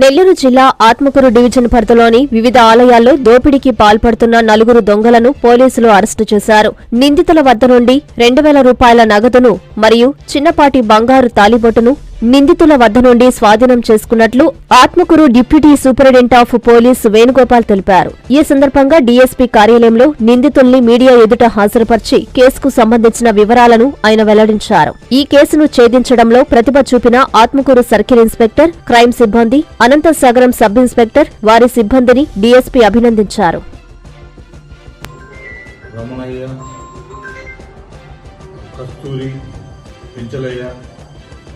నెల్లూరు జిల్లా ఆత్మకూరు డివిజన్ పరిధిలోని వివిధ ఆలయాల్లో దోపిడీకి పాల్పడుతున్న నలుగురు దొంగలను పోలీసులు అరెస్టు చేశారు. నిందితుల వద్ద నుండి రెండు వేల రూపాయల నగదును మరియు చిన్నపాటి బంగారు తాలిబొట్టును నిందితుల వద్ద నుండి స్వాధీనం చేసుకున్నట్లు Atmakur deputy superintendent of police Venugopal తెలిపారు. ఈ సందర్భంగా డీఎస్పీ కార్యాలయంలో నిందితుల్ని మీడియా ఎదుట హాజరుపరిచి కేసుకు సంబంధించిన వివరాలను ఆయన వెల్లడించారు. ఈ కేసును ఛేదించడంలో ప్రతిభ చూపిన ఆత్మకూరు సర్కిల్ ఇన్స్పెక్టర్ క్రైమ్ సిబ్బంది అనంతసాగరం సబ్ ఇన్స్పెక్టర్ వారి సిబ్బందిని డీఎస్పీ అభినందించారు. రమణయ్య కస్తూరి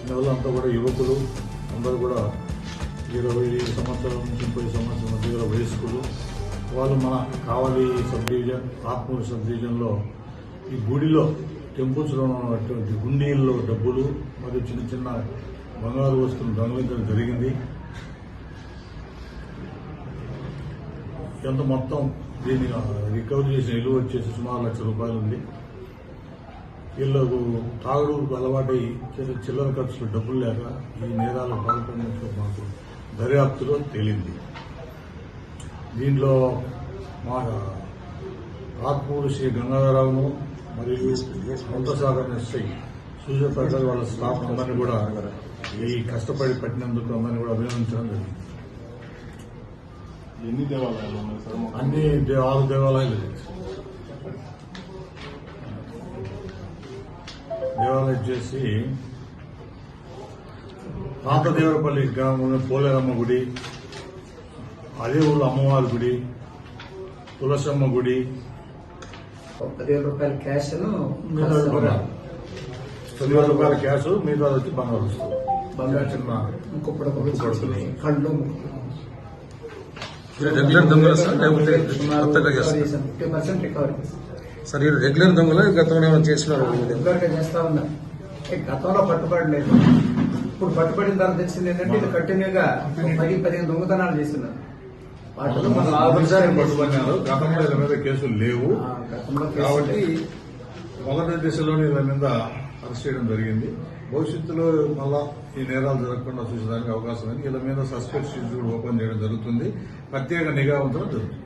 పెంచలయ్య అంతా కూడా యువకులు అందరూ కూడా ఇరవై సంవత్సరాల నుంచి ముప్పై సంవత్సరాల మధ్య గల వయస్కులు. వాళ్ళు మన Kavali sub division Atmur sub డివిజన్లో ఈ గుడిలో టెంపుల్స్లో ఉన్నటువంటి గుండీల్లో డబ్బులు మరియు చిన్న చిన్న బంగారు వస్తువులు దొంగలించడం జరిగింది. ఎంత మొత్తం దీన్ని రికవరీ చేసిన విలువ వచ్చేసి సుమారు లక్ష రూపాయలు ఉంది. వీళ్ళకు తాగుడు అలవాటై చిన్న చిల్లర ఖర్చులు డబ్బులు లేక ఈ నేరాలు పాల్పడినట్లు మాకు దర్యాప్తులో తేలింది. దీంట్లో మా ఆత్మూరు శ్రీ గంగాధరరావును మరియు కొంతసాగర్ ఎస్ఐ సూర్యప్రకాష్ వాళ్ళ స్టాఫ్ అందరినీ కూడా ఈ కష్టపడి పట్టినందుకు అందరినీ కూడా అభినందించడం జరిగింది. ఎన్ని దేవాలయాలు ఉన్నాయి సార్? అన్ని ఆరు దేవాలయాలు. దేవాలయం చేసి పాతదేవరపల్లి గ్రామంలో పోలేరమ్మ గుడి అదే ఊళ్ళో అమ్మవారి గుడి తులసమ్మ గుడి. పదివేల రూపాయల క్యాష్ బంగారు పదివేల రూపాయల క్యాష్ మిగతా వచ్చి బంగారు వస్తుంది. బంగారు. చిన్న. కళ్ళు. రెగ్యులర్ దొంగలు సార్? లేకపోతే కొత్తగా చేస్తారు ఫిఫ్టీ పర్సెంట్ రికవరీ సార్ ఈ రెగ్యులర్ దొంగలు గతంలో ఏమైనా గా చేస్తా ఉన్నా. గతంలో పట్టుబడలేదు ఇప్పుడు పట్టుబడిన తర్వాత తెలిసింది ఏంటంటే ఇది కంటిన్యూగా పది పదిహేను దొంగతనాలు చేస్తున్నారు. వాటిలో మనం ఆఫీసర్ ఆఫీసర్ పట్టుకున్నారు గతంలో వీళ్ళ మీద కేసులు లేవు. కాబట్టి మొదటి దిశలోనే వీళ్ళ మీద అరెస్ట్ చేయడం జరిగింది. భవిష్యత్తులో మళ్ళా ఈ నేరాలు జరగకుండా చూసేదానికి అవకాశం ఉంది. వీళ్ళ మీద సస్పెక్ట్ షీట్స్ కూడా ఓపెన్ చేయడం జరుగుతుంది. ప్రత్యేక నిఘా ఉంచడం జరుగుతుంది.